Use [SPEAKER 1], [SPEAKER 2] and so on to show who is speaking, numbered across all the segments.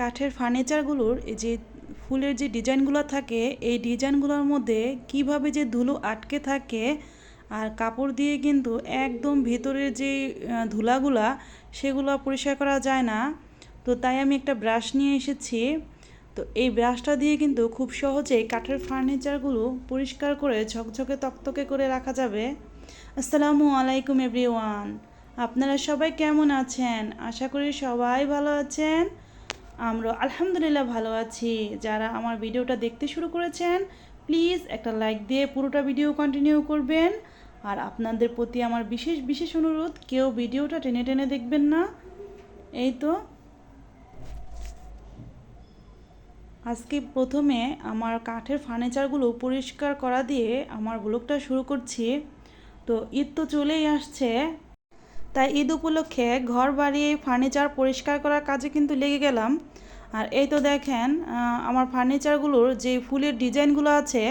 [SPEAKER 1] কাঠের ফার্নিচারগুলোর এই যে ফুলের যে ডিজাইনগুলো থাকে, এই ডিজাইনগুলোর মধ্যে কীভাবে যে ধুলো আটকে থাকে আর কাপড় দিয়ে কিন্তু একদম ভেতরের যে ধুলাগুলা, সেগুলো পরিষ্কার করা যায় না। তো তাই আমি একটা ব্রাশ নিয়ে এসেছি। তো এই ব্রাশটা দিয়ে কিন্তু খুব সহজেই কাঠের ফার্নিচারগুলো পরিষ্কার করে ঝকঝকে তকতকে করে রাখা যাবে। আসসালামু আলাইকুম এভরিওয়ান আপনারা সবাই কেমন আছেন? আশা করি সবাই ভালো আছেন। আমরা আলহামদুলিল্লাহ ভালো আছি। যারা আমার ভিডিওটা দেখতে শুরু করেছেন প্লিজ একটা লাইক দিয়ে পুরোটা ভিডিও কন্টিনিউ করবেন। আর আপনাদের প্রতি আমার বিশেষ বিশেষ অনুরোধ, কেউ ভিডিওটা টেনে টেনে দেখবেন না। এই তো। আজকে প্রথমে আমার কাঠের ফার্নিচারগুলো পরিষ্কার করা দিয়ে আমার ব্লগটা শুরু করছি। তো ঈদ তো চলেই আসছে। তাই ঈদ উপলক্ষে ঘর বাড়ি ফার্নিচার পরিষ্কার করার কাজে কিন্তু লেগে গেলাম। আর এই তো দেখেন আমার ফার্নিচারগুলোর যে ফুলের ডিজাইনগুলো আছে,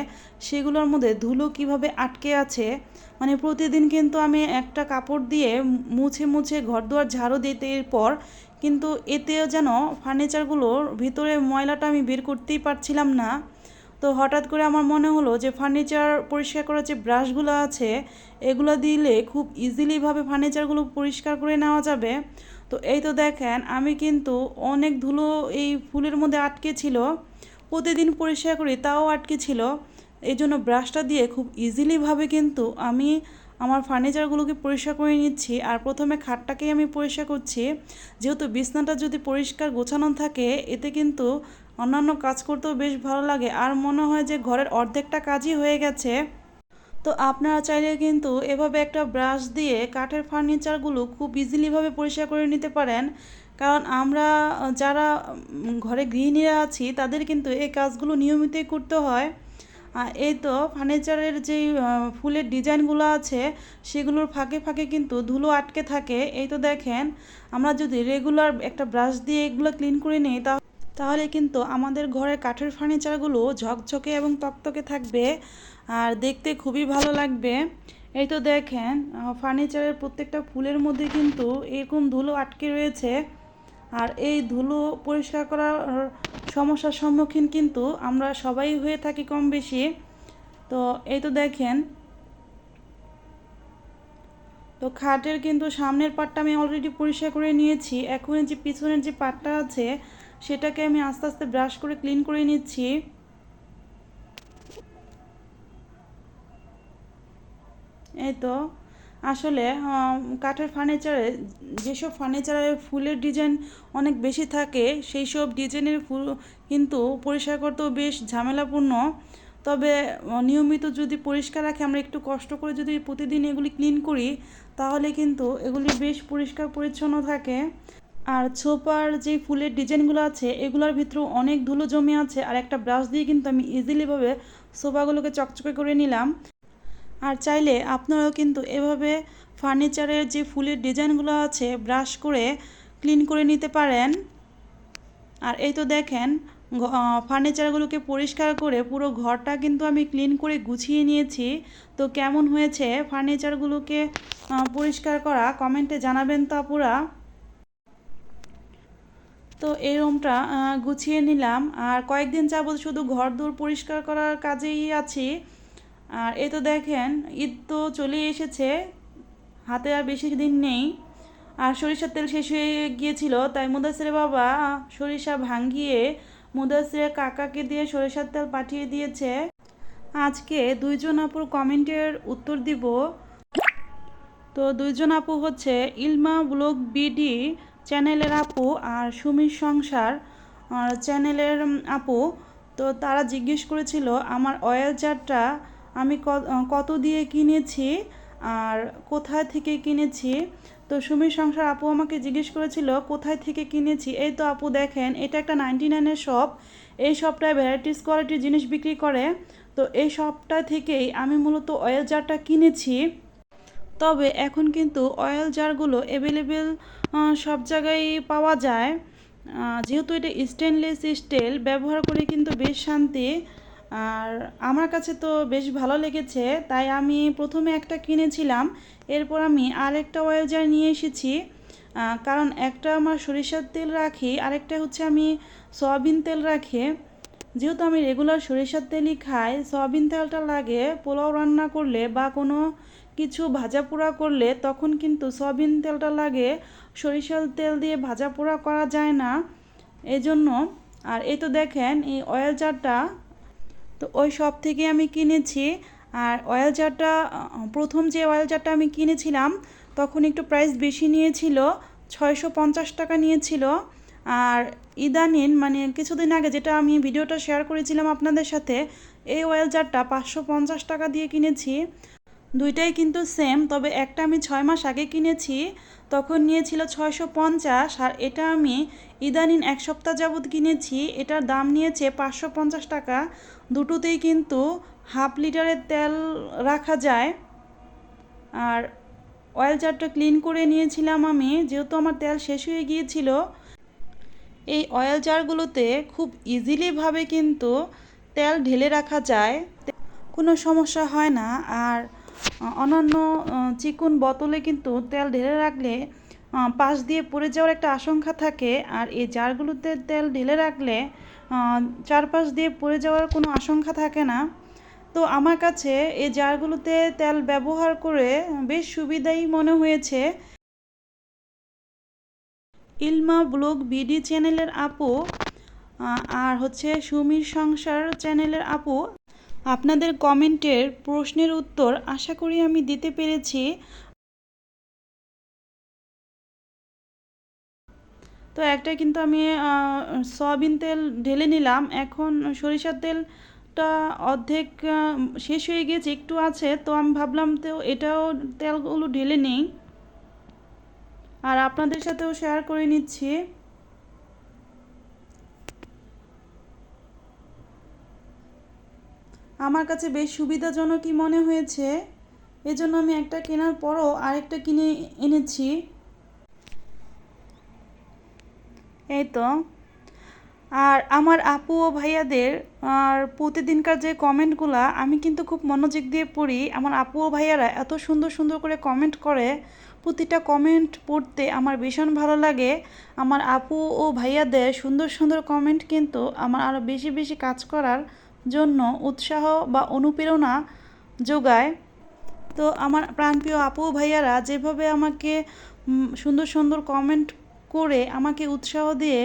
[SPEAKER 1] সেগুলোর মধ্যে ধুলো কীভাবে আটকে আছে মানে প্রতিদিন কিন্তু আমি একটা কাপড় দিয়ে মুছে মুছে ঘর দুয়ার ঝাড়ু দিতে পর কিন্তু এতেও যেন ফার্নিচারগুলোর ভিতরে ময়লাটা আমি বের করতেই পারছিলাম না। তো হঠাৎ করে আমার মনে হলো যে ফার্নিচার পরিষ্কার করার যে ব্রাশগুলো আছে, এগুলো দিলে খুব ইজিলিভাবে ফার্নিচারগুলো পরিষ্কার করে নেওয়া যাবে। তো এই তো দেখেন, আমি কিন্তু অনেক ধুলো এই ফুলের মধ্যে আটকে ছিল, প্রতিদিন পরিষ্কার করি, তাও আটকে ছিল। এই জন্য ব্রাশটা দিয়ে খুব ইজিলিভাবে কিন্তু আমি আমার ফার্নিচারগুলোকে পরিষ্কার করে নিচ্ছি। আর প্রথমে খাটটাকেই আমি পরিষ্কার করছি। যেহেতু বিছনাটা যদি পরিষ্কার গোছানো থাকে, এতে কিন্তু অন্যান্য কাজ করতেও বেশ ভালো লাগে। আর মনে হয় যে ঘরের অর্ধেকটা কাজই হয়ে গেছে। তো আপনারা চাইলে কিন্তু এভাবে একটা ব্রাশ দিয়ে কাঠের ফার্নিচারগুলো খুব ইজিলিভাবে পরিষ্কার করে নিতে পারেন। কারণ আমরা, যারা ঘরে গৃহিণীরা আছি, তাদের কিন্তু এই কাজগুলো নিয়মিতই করতে হয়। এই তো ফার্নিচারের যেই ফুলের ডিজাইনগুলো আছে, সেগুলোর ফাঁকে ফাঁকে কিন্তু ধুলো আটকে থাকে। এই তো দেখেন, আমরা যদি রেগুলার একটা ব্রাশ দিয়ে এগুলো ক্লিন করে নিই, তা তাহলে কিন্তু আমাদের ঘরের কাঠের ফার্নিচারগুলো ঝকঝকে এবং তকতকে থাকবে আর দেখতে খুবই ভালো লাগবে। এই তো দেখেন ফার্নিচারের প্রত্যেকটা ফুলের মধ্যে কিন্তু এরকম ধুলো আটকে রয়েছে আর এই ধুলো পরিষ্কার করার সমস্যার সম্মুখীন কিন্তু আমরা সবাই হয়ে থাকি কম বেশি। তো এই তো দেখেন, তো খাটের কিন্তু সামনের পাটটা আমি অলরেডি পরিষ্কার করে নিয়েছি। এখন যে পিছনের যে পাটটা আছে সেটাকে আমি আস্তে আস্তে ব্রাশ করে ক্লিন করে নিচ্ছি। এই তো, আসলে কাঠের ফার্নিচারে যেসব ফার্নিচারে ফুলের ডিজাইন অনেক বেশি থাকে, সেই সব ডিজাইনের ফুল কিন্তু পরিষ্কার করতেও বেশ ঝামেলাপূর্ণ। তবে নিয়মিত যদি পরিষ্কার রাখে, আমরা একটু কষ্ট করে যদি প্রতিদিন এগুলি ক্লিন করি, তাহলে কিন্তু এগুলি বেশ পরিষ্কার পরিচ্ছন্ন থাকে। আর ছোপার যে ফুলের ডিজাইনগুলো আছে, এগুলোর ভিতরেও অনেক ধুলো জমে আছে আর একটা ব্রাশ দিয়ে কিন্তু আমি ইজিলিভাবে সোফাগুলোকে চকচকে করে নিলাম। আর চাইলে আপনারাও কিন্তু এভাবে ফার্নিচারের যে ফুলের ডিজাইনগুলো আছে ব্রাশ করে ক্লিন করে নিতে পারেন। আর এই তো দেখেন ফার্নিচারগুলোকে পরিষ্কার করে পুরো ঘরটা কিন্তু আমি ক্লিন করে গুছিয়ে নিয়েছি। তো কেমন হয়েছে ফার্নিচারগুলোকে পরিষ্কার করা? কমেন্টে জানাবেন তো আপুরা। তো এই রুমটা গুছিয়ে নিলাম। আর কয়েকদিন যাবত শুধু ঘর দূর পরিষ্কার করার কাজেই আছি। আর এ তো দেখেন, ঈদ তো চলে এসেছে। হাতে আর বেশি দিন নেই। আর সরিষার তেল শেষ হয়ে গিয়েছিল, তাই মুদাসিরের বাবা সরিষা ভাঙিয়ে মুদাসিরের কাকাকে দিয়ে সরিষার তেল পাঠিয়ে দিয়েছে। আজকে দুইজন আপুর কমেন্টের উত্তর দিব। তো দুইজন আপু হচ্ছে ইলমা ব্লগ বিডি চ্যানেলের আপু আর সুমির সংসার চ্যানেলের আপু। তো তারা জিজ্ঞেস করেছিল, আমার অয়েল জারটা আমি কত দিয়ে কিনেছি আর কোথায় থেকে কিনেছি? তো সুমির সংসার আপু আমাকে জিজ্ঞেস করেছিল, কোথায় থেকে কিনেছি? এই তো আপু দেখেন, এটা একটা নাইনটি নাইনের শপ। এই শপটায় ভ্যারাইটিস কোয়ালিটির জিনিস বিক্রি করে। তো এই শপটা থেকেই আমি মূলত অয়েল জারটা কিনেছি। তবে এখন কিন্তু অয়েল জারগুলো অ্যাভেলেবেল সব জায়গায় পাওয়া যায়। যেহেতু এটা স্টেনলেস স্টিল ব্যবহার করে কিন্তু বেশ শান্তি। আর আমার কাছে তো বেশ ভালো লেগেছে, তাই আমি প্রথমে একটা কিনেছিলাম, এরপর আমি আরেকটা অয়েল জার নিয়ে এসেছি। কারণ একটা আমার সরিষার তেল রাখি, আরেকটা হচ্ছে আমি সয়াবিন তেল রাখি। যেহেতু আমি রেগুলার সরিষার তেলই খাই, সয়াবিন তেলটা লাগে, পোলাও রান্না করলে বা কোনো কিছু ভাজা পোড়া করলে তখন কিন্তু সয়াবিন তেলটা লাগে। সরিষার তেল দিয়ে ভাজা পোড়া করা যায় না। এই জন্য আর এই তো দেখেন, এই অয়েল চারটা তো ওই সব থেকে আমি কিনেছি। আর অয়েল চারটা প্রথম যে অয়েল চারটা আমি কিনেছিলাম, তখন একটু প্রাইস বেশি নিয়েছিল, ছয়শো পঞ্চাশ টাকা নিয়েছিল। আর ইদানিন মানে কিছুদিন আগে যেটা আমি ভিডিওটা শেয়ার করেছিলাম আপনাদের সাথে, এই অয়েল জারটা পাঁচশো পঞ্চাশ টাকা দিয়ে কিনেছি। দুইটাই কিন্তু সেম তবে একটা আমি ছয় মাস আগে কিনেছি, তখন নিয়েছিল ছয়শো পঞ্চাশ, আর এটা আমি ইদানিন এক সপ্তাহ যাবৎ কিনেছি, এটার দাম নিয়েছে পাঁচশো পঞ্চাশ টাকা, দুটোতেই কিন্তু হাফ লিটারের তেল রাখা যায়। আর অয়েল চারটা ক্লিন করে নিয়েছিলাম আমি, যেহেতু আমার তেল শেষ হয়ে গিয়েছিল, এই অয়েল জারগুলোতে খুব ইজিলিভাবে কিন্তু তেল ঢেলে রাখা যায়, কোনো সমস্যা হয় না, আর অন্যান্য চিকন বোতলে কিন্তু তেল ঢেলে রাখলে পাশ দিয়ে পড়ে যাওয়ার একটা আশঙ্কা থাকে। আর এই জারগুলোতে তেল ঢেলে রাখলে চারপাশ দিয়ে পড়ে যাওয়ার কোনো আশঙ্কা থাকে না। তো আমার কাছে এই জারগুলোতে তেল ব্যবহার করে বেশ সুবিধাই মনে হয়েছে। ইলমা ব্লগ বিডি চ্যানেলের আপু আর হচ্ছে সুমির সংসার চ্যানেলের আপু। আপনাদের কমেন্টের প্রশ্নের উত্তর আশা করি আমি দিতে পেরেছি। তো একটা কিন্তু আমি সয়াবিন তেল ঢেলে নিলাম। এখন সরিষার তেলটা অর্ধেক শেষ হয়ে গিয়েছে একটু আছে। তো আমি ভাবলাম তো এটাও তেলগুলো ঢেলে নেই। আর আপনাদের সাথেও শেয়ার করে নিচ্ছি। আমার কাছে বেশ সুবিধাজনকই মনে হয়েছে। এজন্য আমি একটা কেনার পরও আরেকটা কিনে এনেছি। এই তো। আর আমার আপু ও ভাইয়াদের, আর প্রতিদিনকার যে কমেন্টগুলো, আমি কিন্তু খুব মনোযোগ দিয়ে পড়ি। আমার আপু ও ভাইয়ারা এত সুন্দর সুন্দর করে কমেন্ট করে। প্রতিটা কমেন্ট পড়তে আমার ভীষণ ভালো লাগে। আমার আপু ও ভাইয়াদের সুন্দর সুন্দর কমেন্ট কিন্তু আমার আরও বেশি বেশি কাজ করার জন্য উৎসাহ বা অনুপ্রেরণা যোগায়। তো আমার প্রাণপ্রিয় আপু ভাইয়ারা, যেভাবে আমাকে সুন্দর সুন্দর কমেন্ট করে আমাকে উৎসাহ দিয়ে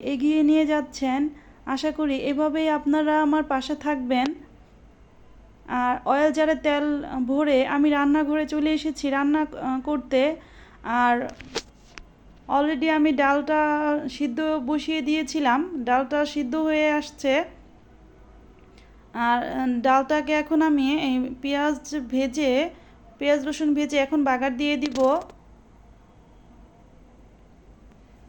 [SPEAKER 1] এগিয়ে নিয়ে যাচ্ছেন, আশা করি এভাবেই আপনারা আমার পাশে থাকবেন। আর অয়েল জারে তেল ভরে আমি রান্নাঘরে চলে এসেছি রান্না করতে। আর অলরেডি আমি ডালটা সিদ্ধ বসিয়ে দিয়েছিলাম। ডালটা সিদ্ধ হয়ে আসছে। আর ডালটাকে এখন আমি এই পেঁয়াজ ভেজে, পেঁয়াজ রসুন ভেজে এখন বাগার দিয়ে দিব।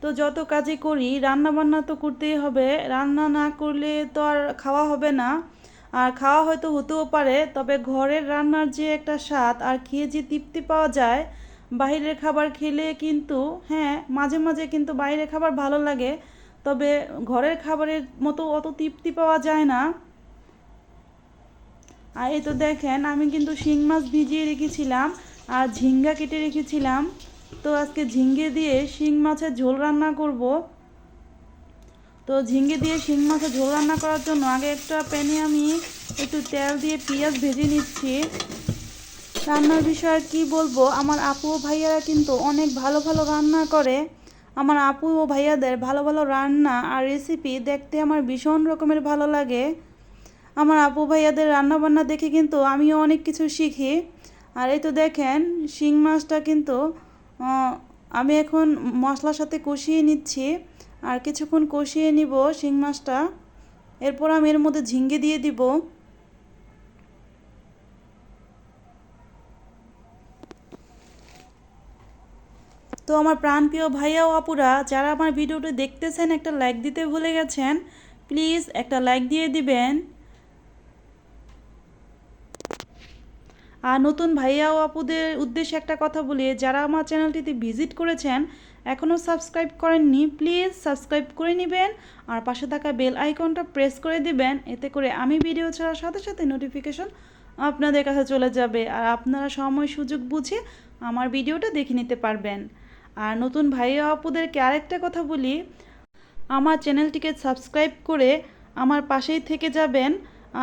[SPEAKER 1] তো যত কাজই করি রান্না বান্না তো করতেই হবে। রান্না না করলে তো আর খাওয়া হবে না। আর খাওয়া হয়তো হতেও পারে, তবে ঘরের রান্নার যে একটা স্বাদ, আর খেয়ে যে তৃপ্তি পাওয়া যায় বাইরের খাবার খেলে কিন্তু হ্যাঁ মাঝে মাঝে কিন্তু বাইরের খাবার ভালো লাগে, তবে ঘরের খাবারের মতো অত তৃপ্তি পাওয়া যায় না। আর এই তো দেখেন, আমি কিন্তু শিং মাছ ভিজিয়ে রেখেছিলাম আর ঝিঙ্গা কেটে রেখেছিলাম। তো আজকে ঝিঙ্গে দিয়ে শিং মাছের ঝোল রান্না করব। তো ঝিঙ্গে দিয়ে শিং মাছের ঝোল রান্না করার জন্য আগে একটা প্যানে আমি একটু তেল দিয়ে পেঁয়াজ ভেজে নিচ্ছি। রান্নার বিষয়ে কি বলব? আমার আপু ও ভাইয়ারা কিন্তু অনেক ভালো ভালো রান্না করে। আমার আপু ও ভাইয়াদের ভালো ভালো রান্না আর রেসিপি দেখতে আমার ভীষণ রকমের ভালো লাগে। আমার আপু ভাইয়াদের রান্না বান্না দেখে কিন্তু আমিও অনেক কিছু শিখি। আর এই তো দেখেন, শিং মাছটা কিন্তু আমি এখন মশলার সাথে কষিয়ে নিচ্ছি। আর কিছুক্ষণ কষিয়ে নিব শিং মাছটা। এরপর আমি এর মধ্যে ঝিঙ্গে দিয়ে দিব। তো আমার প্রাণপ্রিয় ভাইয়া ও আপুরা, যারা আমার ভিডিওটি দেখতেছেন, একটা লাইক দিতে ভুলে গেছেন প্লিজ একটা লাইক দিয়ে দিবেন। আর নতুন ভাইয়া ও আপুদের উদ্দেশ্যে একটা কথা বলি, যারা আমার চ্যানেলটিতে ভিজিট করেছেন এখনও সাবস্ক্রাইব করেননি প্লিজ সাবস্ক্রাইব করে নেবেন, আর পাশে থাকা বেল আইকনটা প্রেস করে দিবেন, এতে করে আমি ভিডিও ছাড়ার সাথে সাথে নোটিফিকেশন আপনাদের কাছে চলে যাবে, আর আপনারা সময় সুযোগ বুঝে আমার ভিডিওটা দেখে নিতে পারবেন। আর নতুন ভাই আপুদেরকে আরেকটা কথা বলি, আমার চ্যানেলটিকে সাবস্ক্রাইব করে আমার পাশেই থেকে যাবেন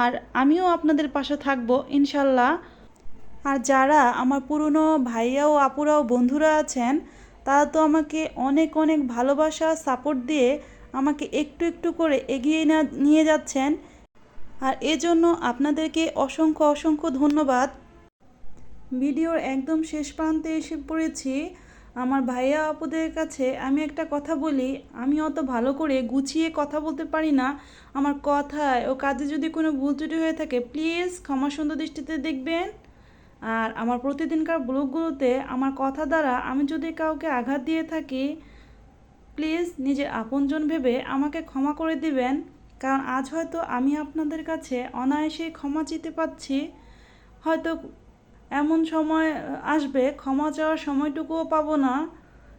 [SPEAKER 1] আর আমিও আপনাদের পাশে থাকব, ইনশাল্লাহ। আর যারা আমার পুরনো ভাইয়া ও আপুরাও বন্ধুরা আছেন, তারা তো আমাকে অনেক অনেক ভালোবাসা, সাপোর্ট দিয়ে আমাকে একটু একটু করে এগিয়ে নিয়ে যাচ্ছেন। আর এজন্য আপনাদেরকে অসংখ্য অসংখ্য ধন্যবাদ। ভিডিওর একদম শেষ প্রান্তে এসে পড়েছি। আমার ভাইয়া আপুদের কাছে আমি একটা কথা বলি, আমি অত ভালো করে গুছিয়ে কথা বলতে পারি না। আমার কথায় ও কাজে যদি কোনো ভুল ত্রুটি হয়ে থাকে প্লিজ ক্ষমা সুন্দর দৃষ্টিতে দেখবেন। আর আমার প্রতিদিনকার ব্লগগুলোতে আমার কথা দ্বারা আমি যদি কাউকে আঘাত দিয়ে থাকি প্লিজ নিজের আপনজন ভেবে আমাকে ক্ষমা করে দিবেন। কারণ আজ হয়তো আমি আপনাদের কাছে অনায়াসে ক্ষমা চিতে পাচ্ছি হয়তো এমন সময় আসবে, ক্ষমা চাওয়ার সময়টুকুও পাবো না।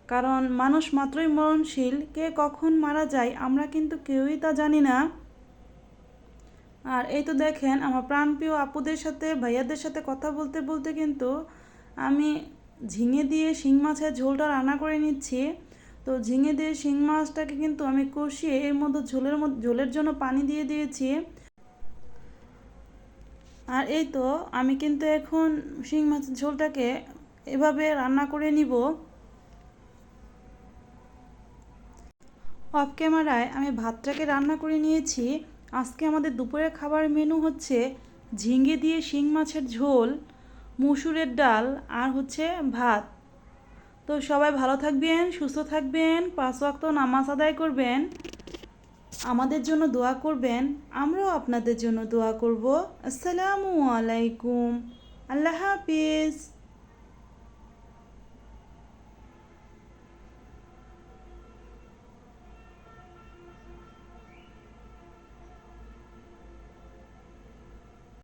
[SPEAKER 1] কারণ মানুষ মাত্রই মরণশীল, কে কখন মারা যায় আমরা কিন্তু কেউই তা জানি না। আর এই তো দেখেন, আমার প্রাণপ্রিয় আপুদের সাথে, ভাইয়াদের সাথে কথা বলতে বলতে কিন্তু আমি ঝিঙে দিয়ে শিং মাছের ঝোলটা রান্না করে নিচ্ছি। তো ঝিঙে দিয়ে শিং মাছটাকে কিন্তু আমি কষিয়ে এর মধ্যে ঝোলের মধ্যে, ঝোলের জন্য পানি দিয়ে দিয়েছি। আর এই তো আমি কিন্তু এখন শিং মাছের ঝোলটাকে এভাবে রান্না করে নিব। অফ ক্যামেরায় আমি ভাতটাকে রান্না করে নিয়েছি। আজকে আমাদের দুপুরের খাবার মেনু হচ্ছে ঝিঙ্গে দিয়ে শিং মাছের ঝোল, মুসুরের ডাল আর হচ্ছে ভাত। তো সবাই ভালো থাকবেন, সুস্থ থাকবেন, পাঁচ ওয়াক্ত নামাজ আদায় করবেন। আমাদের জন্য দোয়া করবেন আমরাও আপনাদের জন্য দোয়া করব। আসসালামু আলাইকুম। আল্লাহ হাফিজ।